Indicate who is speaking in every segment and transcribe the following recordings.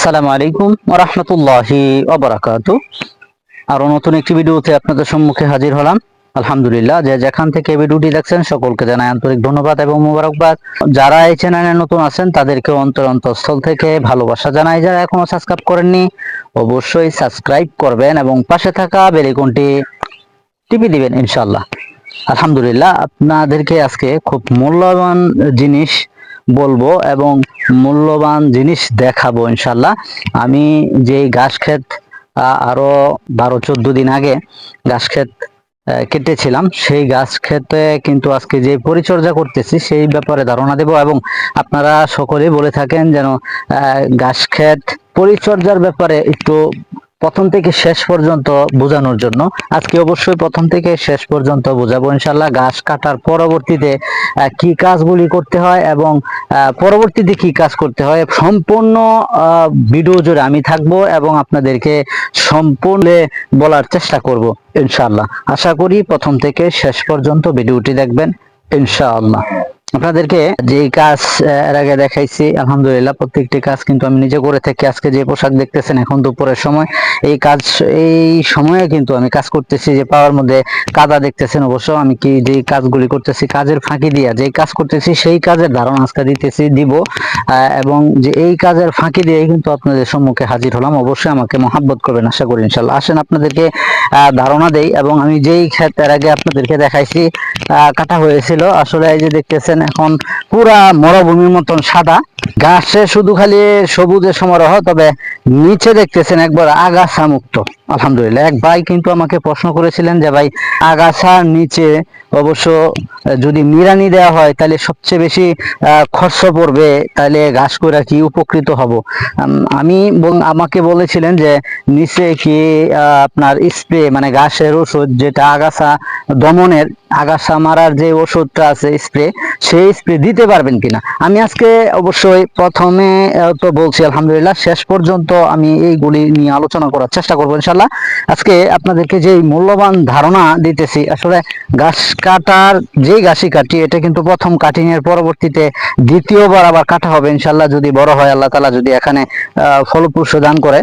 Speaker 1: আসসালামু আলাইকুম ওরহমতুল্লাহি ওবরাকাত আরও নতুন একটি ভিডিওতে আপনাদের সম্মুখে হাজির হলাম। আলহামদুলিল্লাহ, যে যেখান থেকে ভিডিওটি দেখছেন, সকলকে জানাই আন্তরিক ধন্যবাদ এবং মোবারকবাদ। যারা এই চ্যানেলে নতুন আছেন তাদেরকে অন্তর অন্তঃস্থল থেকে ভালোবাসা জানাই। যারা এখনও সাবস্ক্রাইব করেননি, অবশ্যই সাবস্ক্রাইব করবেন এবং পাশে থাকা বেলিকনটি টিপি দিবেন ইনশাল্লাহ আলহামদুলিল্লাহ, আপনাদেরকে আজকে খুব মূল্যবান জিনিস বলব এবং মূল্যবান জিনিস দেখাবো ইনশাল্লাহ আমি যেই ঘাস ক্ষেত আহ, আরও বারো চোদ্দ দিন আগে ঘাস ক্ষেত কেটেছিলাম সেই গাছ ক্ষেতে কিন্তু আজকে যে পরিচর্যা করতেছি সেই ব্যাপারে ধারণা দেব এবং আপনারা সকলেই বলে থাকেন যেন গাছ ক্ষেত পরিচর্যার ব্যাপারে একটু প্রথম থেকে শেষ পর্যন্ত বোঝানোর জন্য। আজকে অবশ্যই প্রথম থেকে শেষ পর্যন্ত বোঝাবো। ইনশাল্লাহ গাছ কাটার পরবর্তীতে কি কাজগুলি করতে হয় এবং পরবর্তীতে কি কাজ করতে হয় সম্পূর্ণ ভিডিও জুড়ে আমি থাকব এবং আপনাদেরকে সম্পূর্ণ বলার চেষ্টা করব ইনশাল্লাহ আশা করি প্রথম থেকে শেষ পর্যন্ত ভিডিওটি দেখবেন, ইনশাআল্লাহ। আপনাদেরকে যে কাজ এর আগে দেখাইছি, আলহামদুলিল্লাহ, প্রত্যেকটি কাজ কিন্তু আমি নিজে করে থাকি। আজকে যে পোশাক দেখতেছেন, এখন দুপুরের সময়। এই কাজ, এই সময়ে কিন্তু আমি কাজ করতেছি যে পাওয়ার মধ্যে কাদা দেখতেছেন অবশ্য। আমি কি যে কাজগুলি করতেছি, কাজের ফাঁকি দিয়া যে কাজ করতেছি, সেই কাজের ধারণা আজকে দিতেছি, দিব। এবং যে এই কাজের ফাঁকি দিয়ে কিন্তু আপনাদের সম্মুখে হাজির হলাম। অবশ্যই আমাকে মহাব্বত করবেন, আশা করি ইনশাল্লাহ আসেন, আপনাদেরকে ধারণা দেই। এবং আমি যেই ক্ষেত, এর আগে আপনাদেরকে দেখাইছি কাটা হয়েছিল। আসলে এই যে দেখতেছেন এখন পুরা মরুভূমির মতন সাদা। গাছে শুধু খালি সবুজের সমারোহ, তবে নিচে দেখতেছেন একবার আগাছা মুক্ত। আলহামদুলিল্লাহ, এক ভাই কিন্তু আমাকে প্রশ্ন করেছিলেন যে ভাই আগাছা নিচে অবশ্য যদি নিড়ানি দেওয়া হয়, তাহলে সবচেয়ে বেশি খরচ পড়বে, তাহলে ঘাস করে কি উপকৃত হব? আমি আমাকে বলেছিলেন যে, নিচে কি আপনার স্প্রে মানে ঘাসের ওষুধ, যেটা আগাছা দমনের, আগাছা মারার যে ওষুধটা আছে স্প্রে সেই স্প্রে দিতে পারবেন কিনা? আমি আজকে অবশ্যই প্রথমে তো বলছি, আলহামদুলিল্লাহ, শেষ পর্যন্ত আমি এইগুলি নিয়ে আলোচনা করার চেষ্টা করব ইনশাল্লাহ আজকে আপনাদেরকে যে মূল্যবান ধারণা দিতেছি, আসলে গাছ কাটার যে গাছই কাটি, এটা কিন্তু প্রথম কাটিং এর পরবর্তীতে দ্বিতীয়বার আবার কাটা হবে ইনশাল্লাহ যদি বড় হয়, আল্লাহ তালা যদি এখানে ফলপ্রসূ দান করে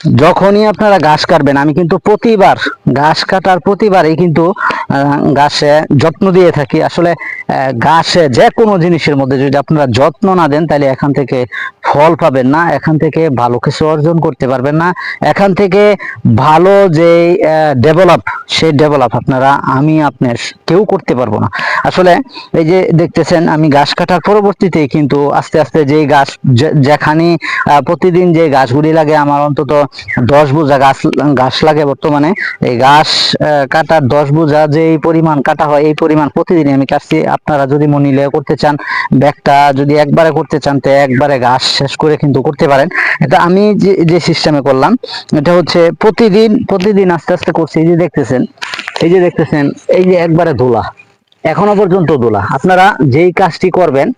Speaker 1: যখনই আপনারা ঘাস কাটবেন, আমি কিন্তু প্রতিবার ঘাস কাটার প্রতিবারই কিন্তু গাছে যত্ন দিয়ে থাকি। আসলে গাছে যে কোনো জিনিসের মধ্যে যদি আপনারা যত্ন না দেন, তাহলে এখান থেকে ফল পাবেন না, এখান থেকে ভালো কিছু অর্জন করতে পারবেন না। এখান থেকে ভালো যে ডেভেলপ সেই ডেভেলপ আপনারা, আমি, আপনার, কেউ করতে পারব না। আসলে এই যে দেখতেছেন, আমি গাছ কাটার পরবর্তীতে কিন্তু আস্তে আস্তে যে গাছ যেখানে প্রতিদিন যে গাছগুলি লাগে, আমার অন্তত দশ বোঝা গাছ গাছ লাগে বর্তমানে। এই গাছ কাটার দশ বোঝা যে পরিমাণ কাটা হয়, এই পরিমাণ প্রতিদিন আমি কাটছি। আপনারা যদি মনিলে করতে চান, ব্যাগটা যদি একবারে করতে চান, তো একবারে ঘাস শেষ করে কিন্তু করতে পারেন। এটা আমি যে যে সিস্টেমে করলাম, এটা হচ্ছে প্রতিদিন প্রতিদিন আস্তে আস্তে করছি। এই যে দেখতেছেন, এই যে দেখতেছেন, এই যে একবারে ধুলা। এখনও পর্যন্ত দোলা। আপনারা যেই কাজটি করবেন,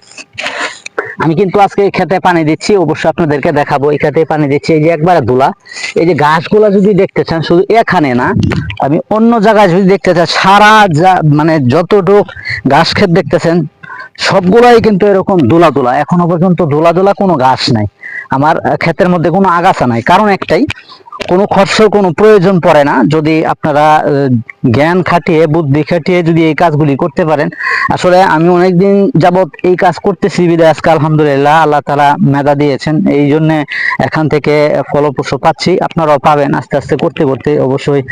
Speaker 1: আমি কিন্তু আজকে খেতে পানি দিচ্ছি, অবশ্যই আপনাদেরকে দেখাবো। এই খেতে পানি দিচ্ছি, এই যে একবারে ধুলা এই যে গাছগুলা যদি দেখতে চান, শুধু এখানে না, আমি অন্য জায়গায় যদি দেখতে চান সারা যা মানে যতটুক ঘাস ক্ষেত দেখতেছেন, সবগুলাই কিন্তু এরকম দোলা দোলা এখনও পর্যন্ত দোলা দোলা কোনো ঘাস নাই। আমার ক্ষেতের মধ্যে কোনো আগাছা নাই। কারণ একটাই, কোনো খরচ কোনো প্রয়োজন পড়ে না। যদি আপনারা জ্ঞান খাটিয়ে, বুদ্ধি খাটিয়ে যদি এই কাজগুলি করতে পারেন, আসলে আমি অনেকদিন যাবৎ এই কাজ করতেছি বিদায়। আজকে আলহামদুলিল্লাহ আল্লাহ তালা মেধা দিয়েছেন। এই জন্যে এখান থেকে ফলপ্রসূ পাচ্ছি। আপনারাও পাবেন। আস্তে আস্তে করতে করতে অবশ্যই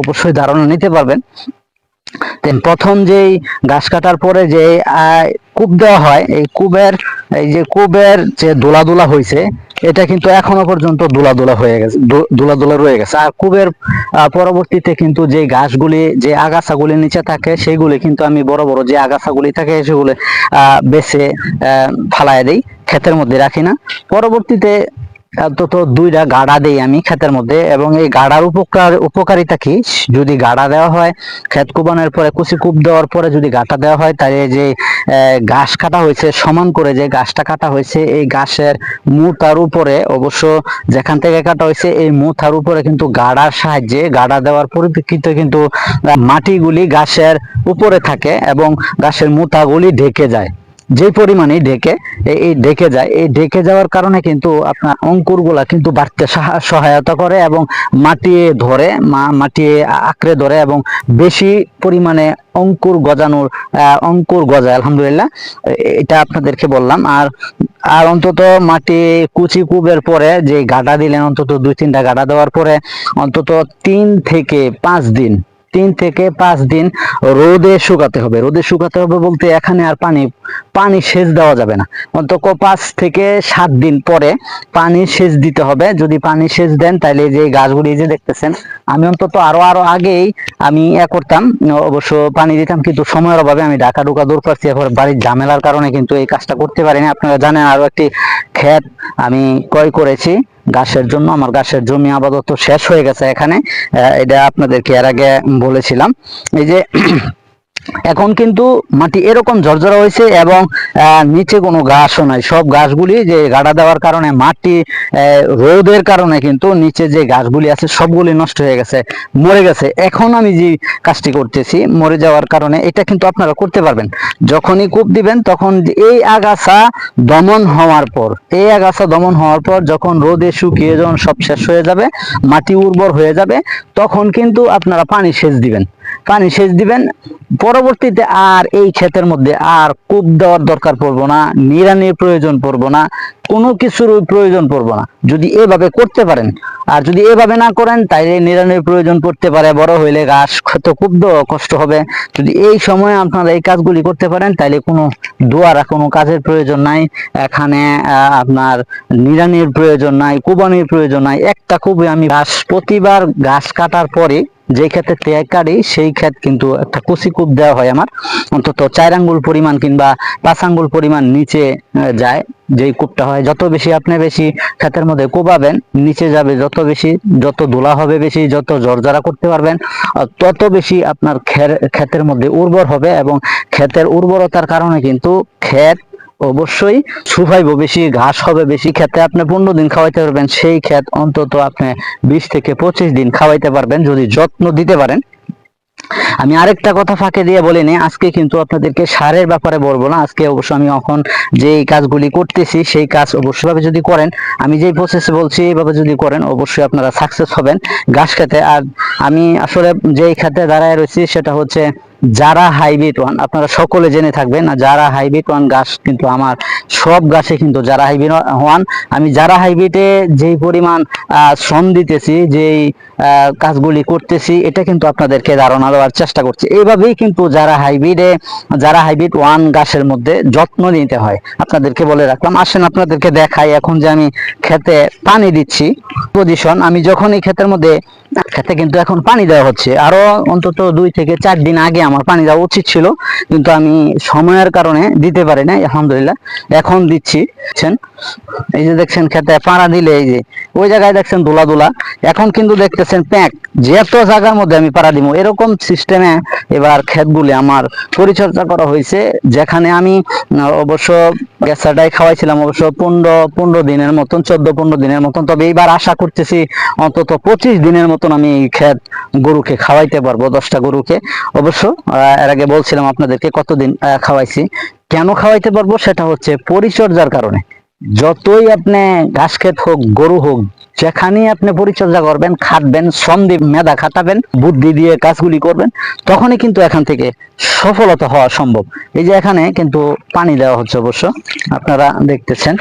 Speaker 1: অবশ্যই ধারণা নিতে পারবেন। প্রথম যেই ঘাস কাটার পরে যে কূপ দেওয়া হয় এই কূপের এই যে কূপের যে দোলা দোলা হয়েছে এটা কিন্তু এখনও পর্যন্ত দোলা দোলা হয়ে গেছে দো- দোলা দোলা রয়ে গেছে। আর কূপের পরবর্তীতে কিন্তু যে ঘাসগুলি যে আগাছাগুলি নিচে থাকে সেগুলি কিন্তু আমি বড় বড় যে আগাছাগুলি থাকে সেগুলো আহ বেছে আহ, ফালায় দিই ক্ষেতের মধ্যে রাখি না। পরবর্তীতে অন্তত দুইটা গাড়া দেই আমি ক্ষেতের মধ্যে এবং এই গাড়ার উপকার, উপকারিতা কি? যদি গাড়া দেওয়া হয়, ক্ষেত কুবানোর পরে কুচি কূপ দেওয়ার পরে যদি গাটা দেওয়া হয়, তাহলে যে ঘাস কাটা হয়েছে, সমান করে যে ঘাসটা কাটা হয়েছে, এই ঘাসের মুথার উপরে অবশ্য যেখান থেকে কাটা হয়েছে, এই মুথার উপরে কিন্তু গাড়ার সাহায্যে, গাড়া দেওয়ার পরিপ্রেক্ষিতে কিন্তু মাটিগুলি ঘাসের উপরে থাকে এবং ঘাসের মুথাগুলি ঢেকে যায়। যে পরিমাণে ঢেকে এই ঢেকে যায়, এই ঢেকে যাওয়ার কারণে কিন্তু আপনার অঙ্কুরগুলা কিন্তু বাড়তে সাহা- সহায়তা করে এবং মাটি ধরে মাটি আঁকড়ে ধরে এবং বেশি পরিমাণে অঙ্কুর গজানোর অঙ্কুর গজায়, আলহামদুলিল্লাহ। এটা আপনাদেরকে বললাম। আর আর অন্তত মাটি কুচি কুবের পরে যে গাডা দিলেন, অন্তত দুই তিনটা গাডা দেওয়ার পরে অন্তত তিন থেকে পাঁচ দিন তিন থেকে পাঁচ দিন রোদে শুকাতে হবে। রোদে শুকাতে হবে বলতে এখানে আর পানি পানি সেচ দেওয়া যাবে না। অন্তত পাঁচ থেকে সাত দিন পরে পানি সেচ দিতে হবে। যদি পানি সেচ দেন তাহলে যে গাছগুলি যে দেখতেছেন, আমি অন্তত আরও আরও আগেই আমি ইয়ে করতাম। অবশ্য পানি দিতাম, কিন্তু সময়ের অভাবে আমি ঢাকা ঢুকা দূর করছি। এখন বাড়ির ঝামেলার কারণে কিন্তু এই কাজটা করতে পারিনি। আপনারা জানেন আরও একটি ক্ষেত আমি ক্রয় করেছি। গাছের জন্য। আমার গাছের জমি আপাতত শেষ হয়ে গেছে এখানে। এটা আপনাদেরকে এর আগে বলেছিলাম। এই যে এখন কিন্তু মাটি এরকম ঝরঝরা হয়েছে এবং নিচে কোনো ঘাসও নাই। সব গাছগুলি যে গাড়া দেওয়ার কারণে, মাটি রোদের কারণে কিন্তু নিচে যে গাছগুলি আছে, সবগুলি নষ্ট হয়ে গেছে, মরে গেছে। এখন আমি যে কাজটি করতেছি, মরে যাওয়ার কারণে, এটা কিন্তু আপনারা করতে পারবেন। যখনই কূপ দিবেন, তখন এই আগাছা দমন হওয়ার পর, এই আগাছা দমন হওয়ার পর যখন রোদে শুকিয়ে যখন সব শেষ হয়ে যাবে, মাটি উর্বর হয়ে যাবে, তখন কিন্তু আপনারা পানি সেচ দিবেন। পানি সেচ দিবেন। পরবর্তীতে আর এই ক্ষেতের মধ্যে আর কূপ দেওয়ার দরকার পড়ব না, নিড়ানির প্রয়োজন পড়ব না, কোনো কিছুর প্রয়োজন পড়ব না। যদি এভাবে করতে পারেন, আর যদি এভাবে না করেন, তাইলে নিড়ানির প্রয়োজন পড়তে পারে, বড় হইলে ঘাস ক্ষত খুব দ- কষ্ট হবে। যদি এই সময়ে আপনারা এই কাজগুলি করতে পারেন, তাইলে কোনো দোয়ারা কোনো কাজের প্রয়োজন নাই। এখানে আপনার নিরানির প্রয়োজন নাই, কুবানির প্রয়োজন নাই। একটা খুবই আমি ঘাস প্রতিবার ঘাস কাটার পরে যে ক্ষেতে ত্যাগ কাটি সেই ক্ষেত কিন্তু একটা কুচি কূপ দেওয়া হয় আমার। অন্তত চার আঙ্গুল পরিমাণ কিংবা পাঁচ আঙ্গুল পরিমাণ নিচে যায়। যেই কূপটা হয়, যত বেশি আপনি বেশি ক্ষেতের মধ্যে কোবাবেন, নিচে যাবে যত বেশি, যত দোলা হবে বেশি, যত জর্জরা করতে পারবেন তত বেশি আপনার ক্ষেতের মধ্যে উর্বর হবে এবং ক্ষেতের উর্বরতার কারণে কিন্তু ক্ষেত অবশ্যই শুকাইব বেশি, ঘাস হবে বেশি, খেতে আপনি পনেরো দিন খাওয়াইতে পারবেন, সেই ক্ষেত অন্তত আপনি বিশ থেকে পঁচিশ দিন খাওয়াইতে পারবেন, যদি যত্ন দিতে পারেন। আমি আরেকটা কথা ফাঁকে দিয়ে বলিনি, আজকে কিন্তু আপনাদেরকে সারের ব্যাপারে বলব না, আজকে অবশ্য আমি এখন যে কাজগুলি করতেছি, সেই কাজ অবশ্যভাবে যদি করেন, আমি যেই প্রসেসে বলছি, এইভাবে যদি করেন, অবশ্যই আপনারা সাকসেস হবেন, ঘাস খেতে। আর আমি আসলে যেই খাতে দাঁড়ায় রয়েছি, সেটা হচ্ছে যারা হাইব্রিড ওয়ান, আপনারা সকলে জেনে থাকবেন যারা হাইব্রিড ওয়ান গাছ কিন্তু আমার সব গাছে কিন্তু যারা হাইব্রিড ওয়ান, আমি যারা হাইব্রিডে যেই পরিমাণ শ্রম দিতেছি, যেই কাজগুলি করতেছি, এটা কিন্তু আপনাদেরকে ধারণা দেওয়ার চেষ্টা করছি। এইভাবেই কিন্তু যারা হাইব্রিডে, যারা হাইব্রিড ওয়ান গাছের মধ্যে যত্ন নিতে হয়, আপনাদেরকে বলে রাখলাম। আসেন আপনাদেরকে দেখাই, এখন যে আমি খেতে পানি দিচ্ছি পজিশন আমি যখন এই ক্ষেতের মধ্যে খেতে কিন্তু এখন পানি দেওয়া হচ্ছে। আরও অন্তত দুই থেকে চার দিন আগে আমার পানি দেওয়া উচিত ছিল, কিন্তু আমি সময়ের কারণে দিতে পারি না আলহামদুলিল্লাহ। এখন দিচ্ছি? এই যে দেখছেন খেতে পাড়া দিলে এই যে, ওই জায়গায় দেখছেন দোলা দোলা এখন কিন্তু দেখতেছেন প্যাক যেত জায়গার মধ্যে আমি পাড়া দিব, এরকম সিস্টেমে এবার ক্ষেতগুলি আমার পরিচর্যা করা হয়েছে, যেখানে আমি অবশ্য গ্যাসাটাই খাওয়াইছিলাম, অবশ্য পনেরো পনেরো দিনের মতন, চোদ্দ, পনেরো দিনের মতন। তবে এইবার আশা করতেছি অন্তত পঁচিশ দিনের মতন আমি এই ক্ষেত গরুকে খাওয়াইতে পারব, দশটা গরুকে। অবশ্য এর আগে বলছিলাম আপনাদেরকে কতদিন খাওয়াইছি। কেন খাওয়াইতে পারব? সেটা হচ্ছে পরিচর্যার কারণে। যতই আপনি ঘাস ক্ষেত হোক, গরু হোক, যেখানেই আপনি পরিচর্যা করবেন, খাটবেন শ্রম দিয়ে মেধা খাটাবেন, বুদ্ধি দিয়ে কাজগুলি করবেন, তখনই কিন্তু এখান থেকে সফলতা হওয়া সম্ভব। এই যে এখানে কিন্তু পানি দেওয়া হচ্ছে অবশ্য, আপনারা দেখতেছেন।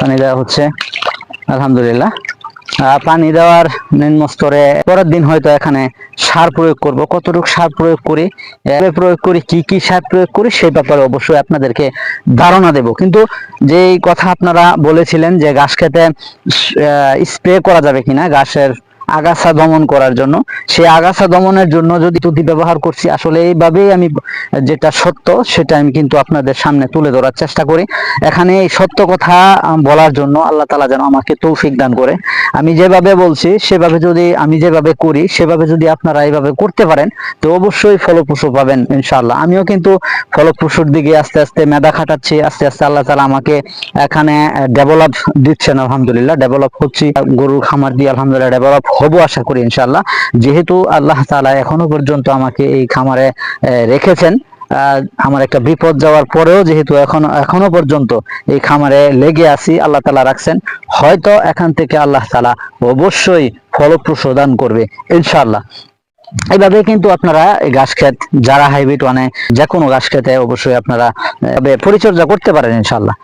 Speaker 1: পানি দেওয়া হচ্ছে, আলহামদুলিল্লাহ। পানি দেওয়ার নিম্ন স্তরে পরের দিন হয়তো এখানে সার প্রয়োগ করব। কতটুকু সার প্রয়োগ করি? প্রয়োগ করি, কি কি সার প্রয়োগ করি সেই ব্যাপারে অবশ্যই আপনাদেরকে ধারণা দেব। কিন্তু যেই কথা আপনারা বলেছিলেন যে ঘাস খেতে স্প্রে করা যাবে কিনা ঘাসের আগাছা দমন করার জন্য। সেই আগাছা দমনের জন্য যদি তুদি ব্যবহার করছি, আসলে এইভাবেই আমি যেটা সত্য, সেটা আমি কিন্তু আপনাদের সামনে তুলে ধরার চেষ্টা করি। এখানে এই সত্য কথা বলার জন্য আল্লাহ তালা যেন আমাকে তৌফিক দান করে। আমি যেভাবে বলছি, সেভাবে যদি আমি যেভাবে করি, সেভাবে যদি আপনারা এইভাবে করতে পারেন, তো অবশ্যই ফলপ্রসূ পাবেন ইনশাল্লাহ আমিও কিন্তু ফলপ্রসূর দিকে আস্তে আস্তে মেধা খাটাচ্ছি, আস্তে আস্তে আল্লাহ তালা আমাকে এখানে ডেভেলপ দিচ্ছেন, আলহামদুলিল্লাহ ডেভেলপ হচ্ছি গরুর খামার দিয়ে আলহামদুলিল্লাহ ডেভেলপ হব আশা করি ইনশাআল্লাহ। যেহেতু আল্লাহ তালা এখনও পর্যন্ত আমাকে এই খামারে রেখেছেন আমার একটা বিপদ যাওয়ার পরেও যেহেতু এখন, এখনও পর্যন্ত এই খামারে লেগে আছি, আল্লাহ তালা রাখছেন, হয়তো এখান থেকে আল্লাহ তালা অবশ্যই ফলপ্রসূ দান করবে ইনশাল্লাহ এইভাবে কিন্তু আপনারা এই ঘাস ক্ষেত, যারা হাইব্রিড মানে যে কোনো ঘাস খেতে অবশ্যই আপনারা পরিচর্যা করতে পারেন ইনশাল্লাহ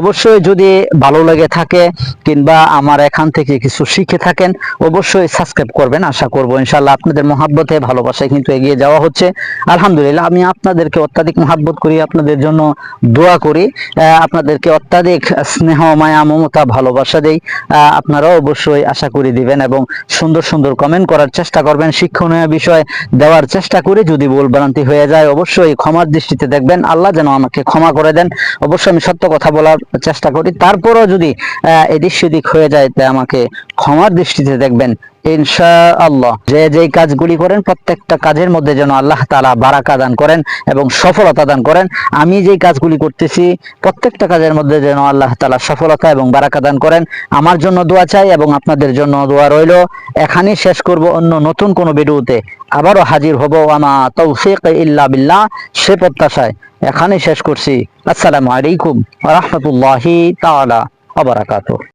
Speaker 1: অবশ্যই যদি ভালো লেগে থাকে কিংবা আমার এখান থেকে কিছু শিখে থাকেন, অবশ্যই সাবস্ক্রাইব করবেন। আশা করব ইনশাল্লাহ আপনাদের মহাব্বতে, ভালোবাসায় কিন্তু এগিয়ে যাওয়া হচ্ছে। আলহামদুলিল্লাহ, আমি আপনাদেরকে অত্যাধিক মহাব্বত করি, আপনাদের জন্য দোয়া করি। আপনাদেরকে অত্যাধিক স্নেহ, মায়া, মমতা, ভালোবাসা দেই। আপনারাও অবশ্যই আশা করি দিবেন এবং সুন্দর সুন্দর কমেন্ট করার চেষ্টা করবেন। শিক্ষণীয় বিষয় দেওয়ার চেষ্টা করি, যদি ভুল ভ্রান্তি হয়ে যায়, অবশ্যই ক্ষমার দৃষ্টিতে দেখবেন। আল্লাহ যেন আমাকে ক্ষমা করে দেন। অবশ্যই আমি সত্য কথা বলার চেষ্টা করি। তারপরও যদি এদিক সেদিক হয়ে যায় তা আমাকে ক্ষমার দৃষ্টিতে দেখবেন। ইনশা আল্লাহ যে যেই কাজগুলি করেন, প্রত্যেকটা কাজের মধ্যে যেন আল্লাহ তালা বারাকা দান করেন এবং সফলতা দান করেন, আমি যেই কাজগুলি করতেছি, প্রত্যেকটা কাজের মধ্যে যেন আল্লাহ তালা সফলতা এবং বারাকা দান করেন। আমার জন্য দোয়া চাই এবং আপনাদের জন্য দোয়া রইল। এখানেই শেষ করব অন্য নতুন কোনো ভিডিওতে। আবারও হাজির হব আমা তৌফিক ইল্লা বিল্লাহ, সে প্রত্যাশায়। এখানেই শেষ করছি। আসসালামু আলাইকুম রহমতুল্লাহি তাআলা ওয়া বারাকাতুহু।